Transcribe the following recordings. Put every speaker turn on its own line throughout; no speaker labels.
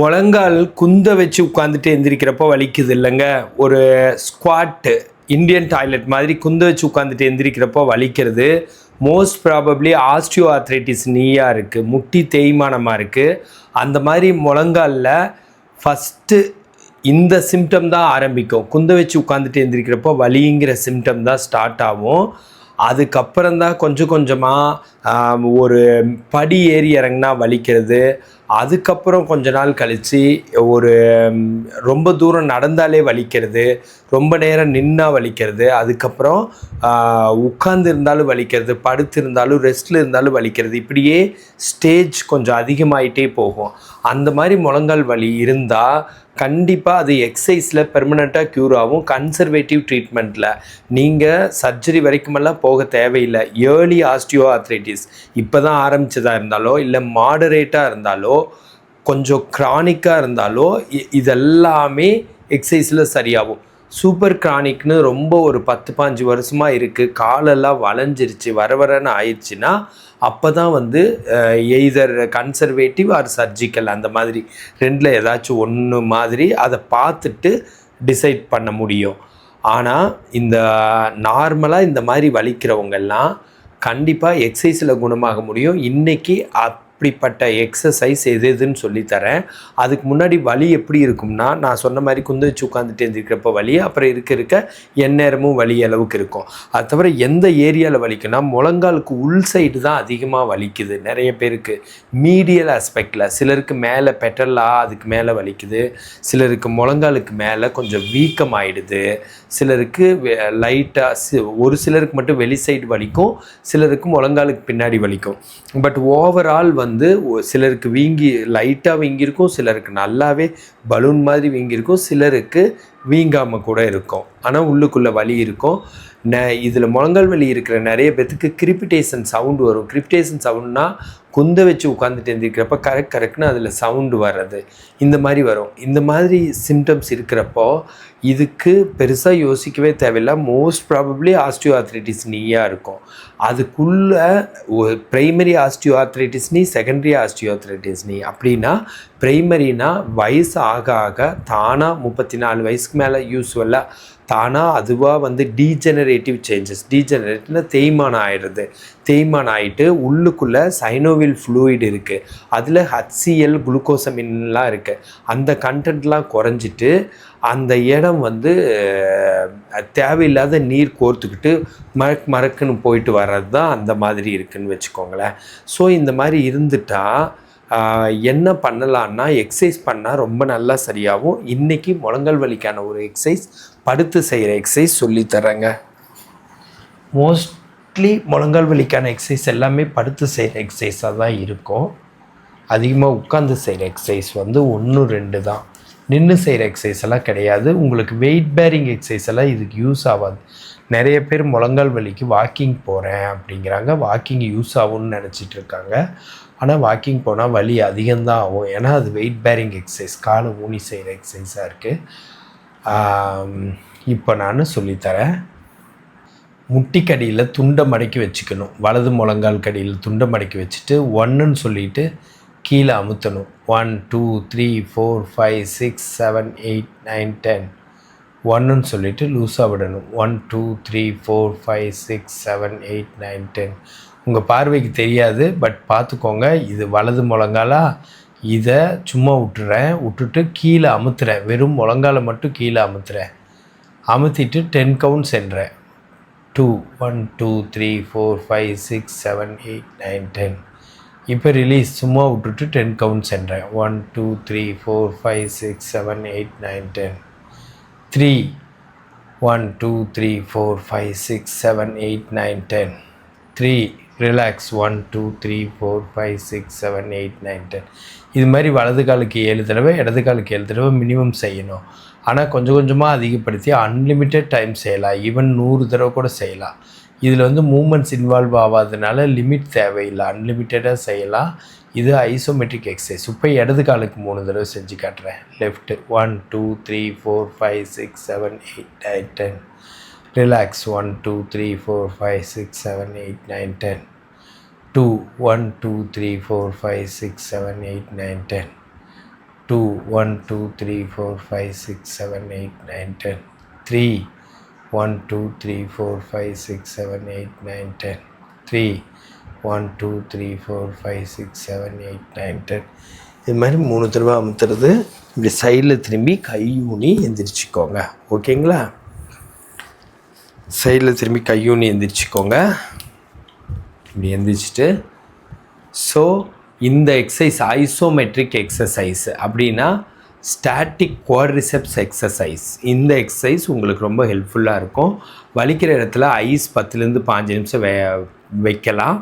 முழங்கால் குந்த வச்சு உட்காந்துட்டு எந்திரிக்கிறப்போ வலிக்குது இல்லைங்க. ஒரு ஸ்குவாட்டு இந்தியன் டாய்லெட் மாதிரி குந்த வச்சு உட்காந்துட்டு எந்திரிக்கிறப்போ வலிக்கிறது. மோஸ்ட் ப்ராபப்ளி ஆஸ்டியோ ஆத்ரைட்டிஸ் நீயாக இருக்குது முட்டி தேய்மானமாக இருக்குது அந்த மாதிரி முழங்காலில் ஃபஸ்ட்டு இந்த சிம்டம் தான் ஆரம்பிக்கும். குந்த வச்சு உட்காந்துட்டு எந்திரிக்கிறப்போ வலிங்கிற சிம்டம் தான் ஸ்டார்ட் ஆகும். அதுக்கப்புறம் தான் கொஞ்சம் கொஞ்சமாக ஒரு படி ஏறி இறங்கினா வலிக்கிறது. அதுக்கப்புறம் கொஞ்ச நாள் கழித்து ஒரு ரொம்ப தூரம் நடந்தாலே வலிக்கிறது ரொம்ப நேரம் நின்னா வலிக்கிறது அதுக்கப்புறம் உட்கார்ந்து இருந்தாலும் வலிக்கிறது படுத்து இருந்தாலும் ரெஸ்ட்டில் இருந்தாலும் வலிக்கிறது இப்படியே ஸ்டேஜ் கொஞ்சம் அதிகமாயிட்டே போகும். அந்த மாதிரி முழங்கால் வலி இருந்தால் கண்டிப்பாக அது எக்ஸசைஸில் பெர்மனெண்ட்டாக க்யூர் ஆகும். கன்சர்வேட்டிவ் ட்ரீட்மெண்ட்டில் நீங்கள் சர்ஜரி வரைக்குமெல்லாம் போக தேவையில்லை. ஏர்லி ஆஸ்டியோ ஆர்த்ரைட்டிஸ் இப்போ தான் ஆரம்பித்ததாக இருந்தாலோ இல்லை மாடரேட்டாக இருந்தாலோ கொஞ்சம் க்ரானிக்காக இருந்தாலோ இ- இதெல்லாமே எக்ஸசைஸில் சரியாகும். சூப்பர் கிரானிக்னு ரொம்ப ஒரு பத்து பாஞ்சு வருஷமாக இருக்குது காலெல்லாம் வளைஞ்சிருச்சு வர வரன்னு ஆயிடுச்சுன்னா அப்போ தான் வந்து எய்தர் கன்சர்வேட்டிவ் ஆர் சர்ஜிக்கல் அந்த மாதிரி. ரெண்டில் ஏதாச்சும் ஒன்று மாதிரி அதை பார்த்துட்டு டிசைட் பண்ண முடியும். ஆனால் இந்த நார்மலாக இந்த மாதிரி வலிக்கிறவங்கெல்லாம் கண்டிப்பாக எக்ஸசைஸில் குணமாக முடியும். இன்றைக்கி அப்படிப்பட்ட எக்ஸசைஸ் எது எதுன்னு சொல்லித்தரேன். அதுக்கு முன்னாடி வலி எப்படி இருக்கும்னா நான் சொன்ன மாதிரி குந்து வச்சு உட்காந்துட்டு எழுந்திருக்கிறப்ப வலி அப்புறம் இருக்க இருக்க எந்நேரமும் வலி அளவுக்கு இருக்கும். அது தவிர எந்த ஏரியாவில் வலிக்குன்னா முழங்காலுக்கு உள் சைடு தான் அதிகமாக வலிக்குது நிறைய பேருக்கு. மீடியல் ஆஸ்பெக்டில் சிலருக்கு மேலே பெட்டலாக அதுக்கு மேலே வலிக்குது. சிலருக்கு முழங்காலுக்கு மேலே கொஞ்சம் வீக்கம் ஆயிடுது சிலருக்கு லைட்டாக ஒரு சிலருக்கு மட்டும் வெளி சைடு வலிக்கும் சிலருக்கு முழங்காலுக்கு பின்னாடி வலிக்கும். பட் ஓவரால் வந்து வந்து சிலருக்கு வீங்கி லைட்டாக வீங்கியிருக்கும் சிலருக்கு நல்லாவே பலூன் மாதிரி வீங்கியிருக்கும் சிலருக்கு வீங்காமல் கூட இருக்கும். ஆனால் உள்ளுக்குள்ளே வலி இருக்கும். ந இதில் முழங்கால் வலி இருக்கிற நிறைய பேத்துக்கு கிரிப்பிட்டேஷன் சவுண்டு வரும். கிரிப்பிட்டேஷன் சவுண்ட்னால் குந்த வச்சு உட்காந்துட்டு எழுந்திருக்கிறப்ப கரெக்ட் கரெக்ட்னு அதில் சவுண்டு வர்றது. இந்த மாதிரி வரும். இந்த மாதிரி சிம்டம்ஸ் இருக்கிறப்போ இதுக்கு பெருசாக யோசிக்கவே தேவையில்லை. மோஸ்ட் ப்ராபப்ளி ஆஸ்டியோ ஆர்த்ரைட்டிஸ் நீயாக இருக்கும். அதுக்குள்ளே primary osteoarthritis knee secondary osteoarthritis knee. அப்படின்னா பிரைமரினா வயசு ஆக ஆக தானாக முப்பத்தி நாலு வயசுக்கு மேலே யூஸ்வலாக தானாக அதுவாக வந்து டீஜெனரேட்டிவ் சேஞ்சஸ் டீஜெனரேட்னா தேய்மானம் ஆயிடுறது தேய்மானம் ஆகிட்டு உள்ளுக்குள்ளே சைனோவில் ஃப்ளூயிட் இருக்குது அதில் ஹச்சிஎல் குளுக்கோசமின்லாம் இருக்குது அந்த கண்டென்ட்லாம் குறைஞ்சிட்டு அந்த இடம் வந்து தேவையில்லாத நீர் கோர்த்துக்கிட்டு மறக் மறக்குன்னு போயிட்டு வர்றது தான் அந்த மாதிரி இருக்குன்னு வச்சுக்கோங்களேன். ஸோ இந்த மாதிரி இருந்துட்டா என்ன பண்ணலான்னா எக்ஸசைஸ் பண்ணால் ரொம்ப நல்லா சரியாகும் இன்றைக்கி முழங்கால் வலிக்கான ஒரு எக்ஸசைஸ் படுத்து செய்கிற எக்ஸசைஸ் சொல்லித்தரேங்க மோஸ்ட்லி முழங்கால் வலிக்கான எக்ஸசைஸ் எல்லாமே படுத்து செய்கிற எக்ஸசைஸாக தான் இருக்கும். அதிகமாக உட்காந்து செய்கிற எக்ஸசைஸ் வந்து ஒன்று ரெண்டு தான். நின்று செய்கிற எக்ஸசைஸ் எல்லாம் கிடையாது. உங்களுக்கு வெயிட் பேரிங் எக்ஸசைஸ் எல்லாம் இதுக்கு யூஸ் ஆகாது. நிறைய பேர் முழங்கால் வலிக்கு வாக்கிங் போகிறேன் அப்படிங்கிறாங்க. வாக்கிங் யூஸ் ஆகும்னு நினச்சிட்டு இருக்காங்க. ஆனால் வாக்கிங் போனால் வலி அதிகம்தான் ஆகும். ஏன்னா அது வெயிட் பேரிங் எக்ஸசைஸ் காலை ஊனி செய்கிற எக்ஸசைஸாக இருக்குது இப்போ நான் சொல்லித்தரேன். முட்டிக்கடியில் துண்டை மடக்கி வச்சுக்கணும். வலது முழங்கால் கடியில் துண்டை மடக்கி வச்சுட்டு ஒன்றுன்னு சொல்லிட்டு கீழே அமுத்தணும். One two three four five six seven eight nine ten ஒன்றுன்னு சொல்லிட்டு லூஸாக விடணும். One two three four five six seven eight nine ten உங்கள் பார்வைக்கு தெரியாது பட் பார்த்துக்கோங்க இது வலது முழங்காலா? இதை சும்மா விட்டுறேன். விட்டுட்டு கீழே அமுத்துறேன். வெறும் முழங்கால மட்டும் கீழே அமுத்துறேன். அமுத்திட்டு டென் கவுண்ட் சென்றேன் two one two three four five six seven eight nine ten இப்போ ரிலீஸ் சும்மா விட்டுட்டு டென் கவுண்ட் சென்றேன் one two three four five six seven eight nine ten three one two three four five six seven eight nine ten three relax one two three four five six seven eight nine ten இது மாதிரி வலது காலுக்கு ஏழு தடவை இடது காலுக்கு ஏழு தடவை மினிமம் செய்யணும். ஆனால் கொஞ்சம் கொஞ்சமாக அதிகப்படுத்தி அன்லிமிட்டெட் டைம் செய்யலாம். ஈவன் நூறு தடவை கூட செய்யலாம். இதில் வந்து மூமெண்ட்ஸ் இன்வால்வ் ஆகாதனால லிமிட் தேவையில்லை. அன்லிமிட்டடாக செய்யலாம். இது ஐசோமெட்ரிக் எக்ஸசைஸ் இப்போ இடது காலுக்கு மூணு தடவை செஞ்சு காட்டுறேன். Left one two three four five six seven eight nine ten relax one two three four five six seven eight nine ten two one two three four five six seven eight nine ten two one two three four five six seven eight nine ten three one two three four five six seven eight nine ten three one two three four five six seven eight nine ten இது மாதிரி மூணு தடவை அமுத்துறது இப்படி சைடில் திரும்பி கை ஊனி எந்திரிச்சிக்கோங்க. ஓகேங்களா சைடில் திரும்பி கையூனி எந்திரிச்சிக்கோங்க. இப்படி எந்திரிச்சிட்டு. ஸோ இந்த எக்ஸசைஸ் ஐசோமெட்ரிக் எக்ஸசைஸ் அப்படின்னா ஸ்டாட்டிக் குவாட்ரிசெப்ஸ் எக்ஸசைஸ் இந்த எக்ஸசைஸ் உங்களுக்கு ரொம்ப ஹெல்ப்ஃபுல்லாக இருக்கும். வலிக்கிற இடத்துல ஐஸ் பத்துலேருந்து பாஞ்சு நிமிஷம் வே வைக்கலாம்.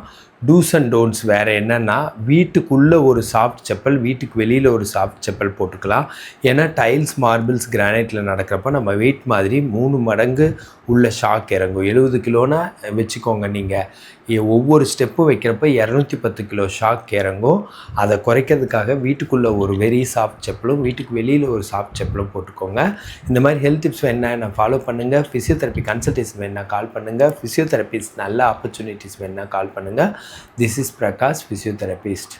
டூஸ் அண்ட் டோன்ட்ஸ் வேறு என்னென்னா வீட்டுக்குள்ளே ஒரு சாஃப்ட் செப்பல் வீட்டுக்கு வெளியில் ஒரு சாஃப்ட் செப்பல் போட்டுக்கலாம். ஏன்னா டைல்ஸ் மார்பிள்ஸ் கிரானைட்டில் நடக்கிறப்ப நம்ம வெயிட் மாதிரி மூணு மடங்கு உள்ள ஷாக் இறங்கும். எழுபது கிலோனா வச்சுக்கோங்க நீங்கள் ஒவ்வொரு ஸ்டெப்பும் வைக்கிறப்ப இரநூத்தி பத்து கிலோ ஷாக் இறங்கும். அதை குறைக்கிறதுக்காக வீட்டுக்குள்ளே ஒரு வெரி சாஃப்ட் செப்பலும் வீட்டுக்கு வெளியில் ஒரு சாஃப்ட் செப்பலும் போட்டுக்கோங்க. இந்த மாதிரி ஹெல்த் டிப்ஸ் வேணா ஃபாலோ பண்ணுங்கள் ஃபிசியோதெரப்பி கன்சல்டேஷன் வேணா கால் பண்ணுங்கள் ஃபிசியோதெரப்பிஸ் நல்ல ஆப்பர்ச்சுனிட்டிஸ் வேணா கால் பண்ணுங்கள் This is Prakash, physiotherapist.